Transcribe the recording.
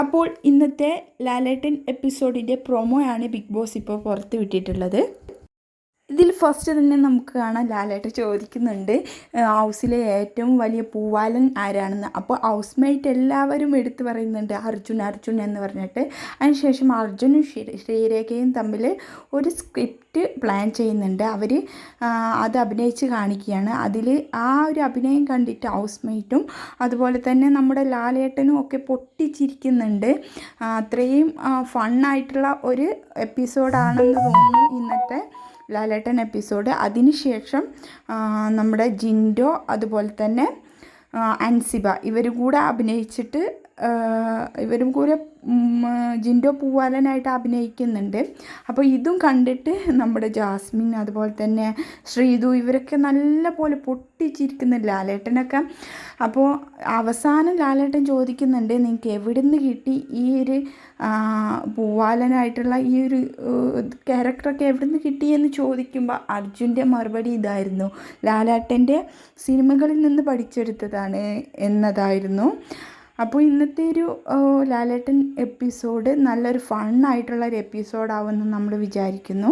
അപ്പോൾ ഇന്നത്തെ ലാലേട്ടൻ എപ്പിസോഡിന്റെ പ്രൊമോയാണ് big boss ഇപ്പോൾ പുറത്ത് വിട്ടിട്ടുള്ളത്. ഇതിൽ ഫസ്റ്റ് തന്നെ നമുക്ക് കാണാം ലാലേട്ട ചോദിക്കുന്നുണ്ട് ഹൗസിലെ ഏറ്റവും വലിയ പൂവാലൻ ആരാണെന്ന്? അപ്പോൾ ഹൗസ് മേറ്റ് എല്ലാവരും എടുത്തു പറയുന്നുണ്ട് അർജുൻ അർജുൻ എന്ന് പറഞ്ഞിട്ട്. അതിനുശേഷം അർജുനും ശ്രീരേഖയും തമ്മിൽ ഒരു സ്ക്രിപ്റ്റ് പ്ലാൻ ചെയ്യുന്നുണ്ട്. അവർ അത് അഭിനയിച്ച് കാണിക്കുകയാണ്. അതിൽ ആ ഒരു അഭിനയം കണ്ടിട്ട് ഹൗസ് മേറ്റും അതുപോലെ തന്നെ നമ്മുടെ ലാലേട്ടനും ഒക്കെ പൊട്ടിച്ചിരിക്കുന്നുണ്ട്. അത്രയും ഫണ്ണായിട്ടുള്ള ഒരു എപ്പിസോഡാണെന്ന് തോന്നുന്നു ഇന്നത്തെ ലാലേട്ടൻ എപ്പിസോഡ്. അതിനുശേഷം നമ്മുടെ ജിൻഡോ അതുപോലെ തന്നെ അൻസിബ ഇവരും കൂടെ അഭിനയിച്ചിട്ട് ഇവരും കൂടെ ജിൻഡോ പൂവാലനായിട്ട് അഭിനയിക്കുന്നുണ്ട്. അപ്പോൾ ഇതും കണ്ടിട്ട് നമ്മുടെ ജാസ്മിൻ അതുപോലെ തന്നെ ശ്രീതു ഇവരൊക്കെ നല്ല പോലെ പൊട്ടിച്ചിരിക്കുന്ന ലാലേട്ടനൊക്കെ. അപ്പോൾ അവസാനം ലാലേട്ടൻ ചോദിക്കുന്നുണ്ട് നിങ്ങൾക്ക് എവിടെ നിന്ന് കിട്ടി ഈ ഒരു പൂവാലനായിട്ടുള്ള ഈ ഒരു ക്യാരക്ടറൊക്കെ എവിടെ നിന്ന് കിട്ടിയെന്ന് ചോദിക്കുമ്പോൾ അർജുന്റെ മറുപടി ഇതായിരുന്നു. ലാലാട്ടന്റെ സിനിമകളിൽ നിന്ന് പഠിച്ചെടുത്തതാണ് എന്നതായിരുന്നു. അപ്പോൾ ഇന്നത്തെ ഒരു ലാലേട്ടൻ എപ്പിസോഡ് നല്ലൊരു ഫണ്ണായിട്ടുള്ള ഒരു എപ്പിസോഡാവുമെന്ന് നമ്മൾ വിചാരിക്കുന്നു.